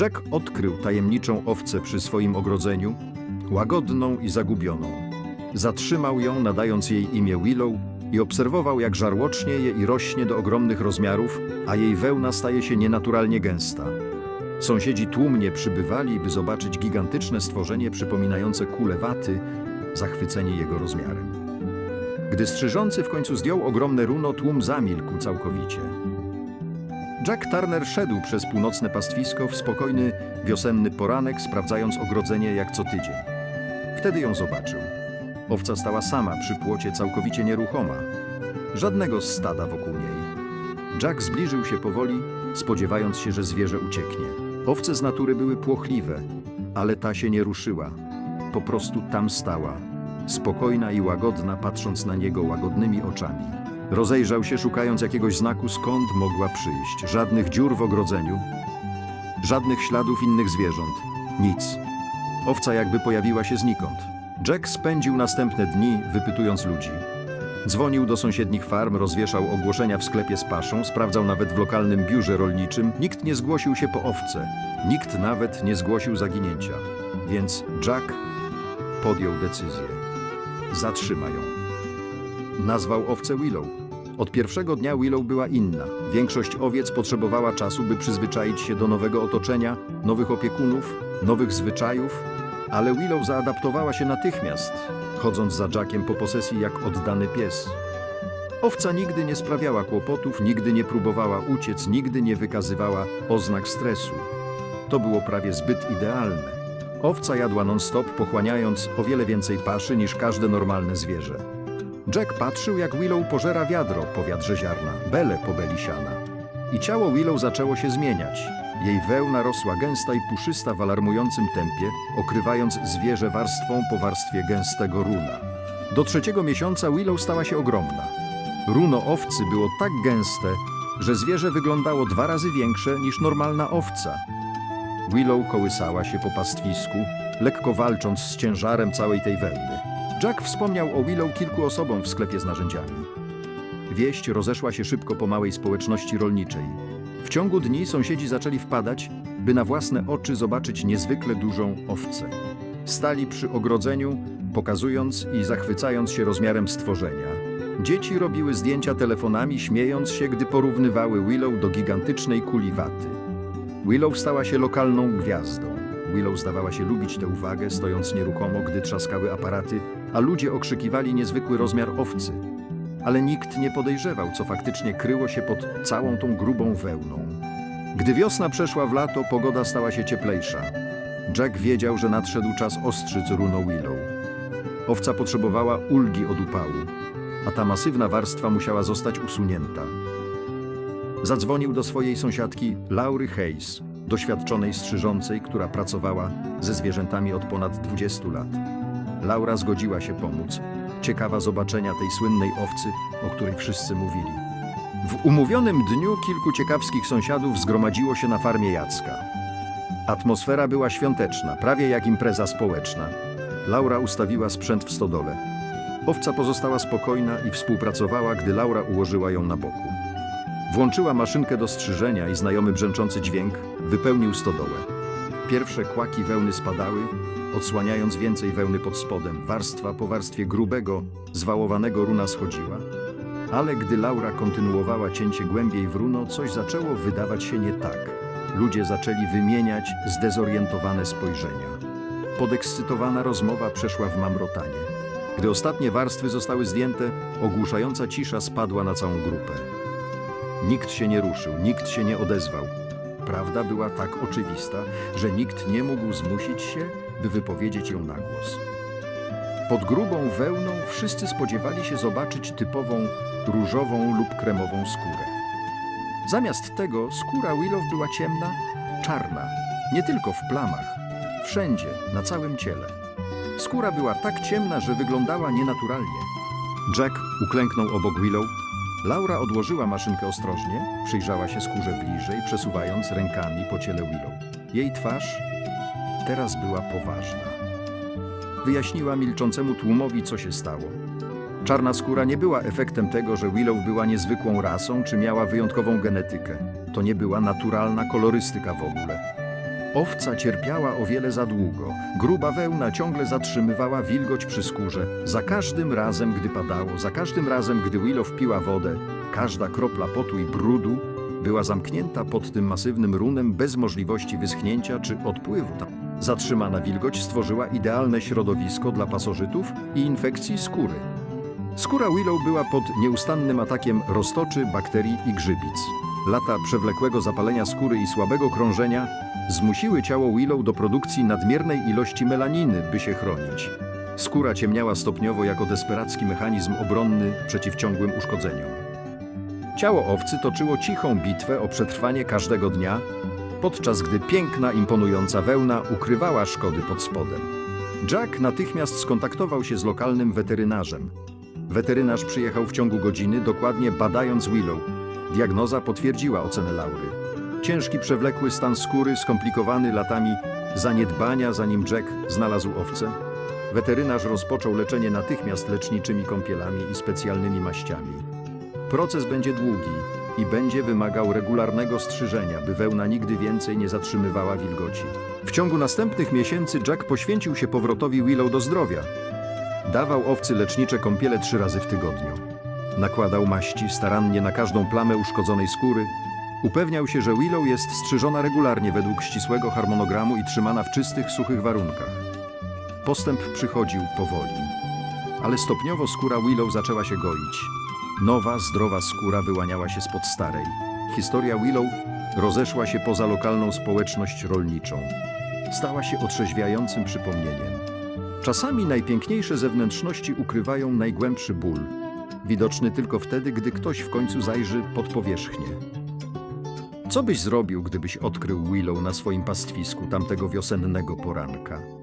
Jack odkrył tajemniczą owcę przy swoim ogrodzeniu, łagodną i zagubioną. Zatrzymał ją, nadając jej imię Willow i obserwował, jak żarłocznieje i rośnie do ogromnych rozmiarów, a jej wełna staje się nienaturalnie gęsta. Sąsiedzi tłumnie przybywali, by zobaczyć gigantyczne stworzenie przypominające kulę waty, zachwyceni jego rozmiarem. Gdy strzyżący w końcu zdjął ogromne runo, tłum zamilkł całkowicie. Jack Turner szedł przez północne pastwisko w spokojny, wiosenny poranek, sprawdzając ogrodzenie jak co tydzień. Wtedy ją zobaczył. Owca stała sama przy płocie, całkowicie nieruchoma. Żadnego stada wokół niej. Jack zbliżył się powoli, spodziewając się, że zwierzę ucieknie. Owce z natury były płochliwe, ale ta się nie ruszyła. Po prostu tam stała, spokojna i łagodna, patrząc na niego łagodnymi oczami. Rozejrzał się, szukając jakiegoś znaku, skąd mogła przyjść. Żadnych dziur w ogrodzeniu, żadnych śladów innych zwierząt. Nic. Owca jakby pojawiła się znikąd. Jack spędził następne dni, wypytując ludzi. Dzwonił do sąsiednich farm, rozwieszał ogłoszenia w sklepie z paszą, sprawdzał nawet w lokalnym biurze rolniczym. Nikt nie zgłosił się po owce. Nikt nawet nie zgłosił zaginięcia. Więc Jack podjął decyzję. Zatrzyma ją. Nazwał owcę Willow. Od pierwszego dnia Willow była inna. Większość owiec potrzebowała czasu, by przyzwyczaić się do nowego otoczenia, nowych opiekunów, nowych zwyczajów, ale Willow zaadaptowała się natychmiast, chodząc za Jackiem po posesji jak oddany pies. Owca nigdy nie sprawiała kłopotów, nigdy nie próbowała uciec, nigdy nie wykazywała oznak stresu. To było prawie zbyt idealne. Owca jadła non-stop, pochłaniając o wiele więcej paszy niż każde normalne zwierzę. Jack patrzył, jak Willow pożera wiadro po wiadrze ziarna, bele po beli siana. I ciało Willow zaczęło się zmieniać. Jej wełna rosła gęsta i puszysta w alarmującym tempie, okrywając zwierzę warstwą po warstwie gęstego runa. Do trzeciego miesiąca Willow stała się ogromna. Runo owcy było tak gęste, że zwierzę wyglądało dwa razy większe niż normalna owca. Willow kołysała się po pastwisku, lekko walcząc z ciężarem całej tej wełny. Jack wspomniał o Willow kilku osobom w sklepie z narzędziami. Wieść rozeszła się szybko po małej społeczności rolniczej. W ciągu dni sąsiedzi zaczęli wpadać, by na własne oczy zobaczyć niezwykle dużą owcę. Stali przy ogrodzeniu, pokazując i zachwycając się rozmiarem stworzenia. Dzieci robiły zdjęcia telefonami, śmiejąc się, gdy porównywały Willow do gigantycznej kuli waty. Willow stała się lokalną gwiazdą. Willow zdawała się lubić tę uwagę, stojąc nieruchomo, gdy trzaskały aparaty, a ludzie okrzykiwali niezwykły rozmiar owcy. Ale nikt nie podejrzewał, co faktycznie kryło się pod całą tą grubą wełną. Gdy wiosna przeszła w lato, pogoda stała się cieplejsza. Jack wiedział, że nadszedł czas ostrzyc runo Willow. Owca potrzebowała ulgi od upału, a ta masywna warstwa musiała zostać usunięta. Zadzwonił do swojej sąsiadki Laury Hayes, doświadczonej strzyżącej, która pracowała ze zwierzętami od ponad 20 lat. Laura zgodziła się pomóc, ciekawa zobaczenia tej słynnej owcy, o której wszyscy mówili. W umówionym dniu kilku ciekawskich sąsiadów zgromadziło się na farmie Jacka. Atmosfera była świąteczna, prawie jak impreza społeczna. Laura ustawiła sprzęt w stodole. Owca pozostała spokojna i współpracowała, gdy Laura ułożyła ją na boku. Włączyła maszynkę do strzyżenia i znajomy brzęczący dźwięk wypełnił stodołę. Pierwsze kłaki wełny spadały, odsłaniając więcej wełny pod spodem. Warstwa po warstwie grubego, zwałowanego runa schodziła. Ale gdy Laura kontynuowała cięcie głębiej w runo, coś zaczęło wydawać się nie tak. Ludzie zaczęli wymieniać zdezorientowane spojrzenia. Podekscytowana rozmowa przeszła w mamrotanie. Gdy ostatnie warstwy zostały zdjęte, ogłuszająca cisza spadła na całą grupę. Nikt się nie ruszył, nikt się nie odezwał. Prawda była tak oczywista, że nikt nie mógł zmusić się, by wypowiedzieć ją na głos. Pod grubą wełną wszyscy spodziewali się zobaczyć typową różową lub kremową skórę. Zamiast tego skóra Willow była ciemna, czarna, nie tylko w plamach, wszędzie, na całym ciele. Skóra była tak ciemna, że wyglądała nienaturalnie. Jack uklęknął obok Willow. Laura odłożyła maszynkę ostrożnie, przyjrzała się skórze bliżej, przesuwając rękami po ciele Willow. Jej twarz teraz była poważna. Wyjaśniła milczącemu tłumowi, co się stało. Czarna skóra nie była efektem tego, że Willow była niezwykłą rasą czy miała wyjątkową genetykę. To nie była naturalna kolorystyka w ogóle. Owca cierpiała o wiele za długo. Gruba wełna ciągle zatrzymywała wilgoć przy skórze. Za każdym razem, gdy padało, za każdym razem, gdy Willow piła wodę, każda kropla potu i brudu była zamknięta pod tym masywnym runem bez możliwości wyschnięcia czy odpływu. Zatrzymana wilgoć stworzyła idealne środowisko dla pasożytów i infekcji skóry. Skóra Willow była pod nieustannym atakiem roztoczy, bakterii i grzybic. Lata przewlekłego zapalenia skóry i słabego krążenia zmusiły ciało Willow do produkcji nadmiernej ilości melaniny, by się chronić. Skóra ciemniała stopniowo jako desperacki mechanizm obronny przeciw ciągłym uszkodzeniom. Ciało owcy toczyło cichą bitwę o przetrwanie każdego dnia, podczas gdy piękna, imponująca wełna ukrywała szkody pod spodem. Jack natychmiast skontaktował się z lokalnym weterynarzem. Weterynarz przyjechał w ciągu godziny, dokładnie badając Willow. Diagnoza potwierdziła ocenę Laury. Ciężki, przewlekły stan skóry, skomplikowany latami zaniedbania, zanim Jack znalazł owcę. Weterynarz rozpoczął leczenie natychmiast leczniczymi kąpielami i specjalnymi maściami. Proces będzie długi i będzie wymagał regularnego strzyżenia, by wełna nigdy więcej nie zatrzymywała wilgoci. W ciągu następnych miesięcy Jack poświęcił się powrotowi Willow do zdrowia. Dawał owcy lecznicze kąpiele trzy razy w tygodniu. Nakładał maści starannie na każdą plamę uszkodzonej skóry. Upewniał się, że Willow jest strzyżona regularnie według ścisłego harmonogramu i trzymana w czystych, suchych warunkach. Postęp przychodził powoli, ale stopniowo skóra Willow zaczęła się goić. Nowa, zdrowa skóra wyłaniała się spod starej. Historia Willow rozeszła się poza lokalną społeczność rolniczą. Stała się otrzeźwiającym przypomnieniem. Czasami najpiękniejsze zewnętrzności ukrywają najgłębszy ból, widoczny tylko wtedy, gdy ktoś w końcu zajrzy pod powierzchnię. Co byś zrobił, gdybyś odkrył Willow na swoim pastwisku tamtego wiosennego poranka?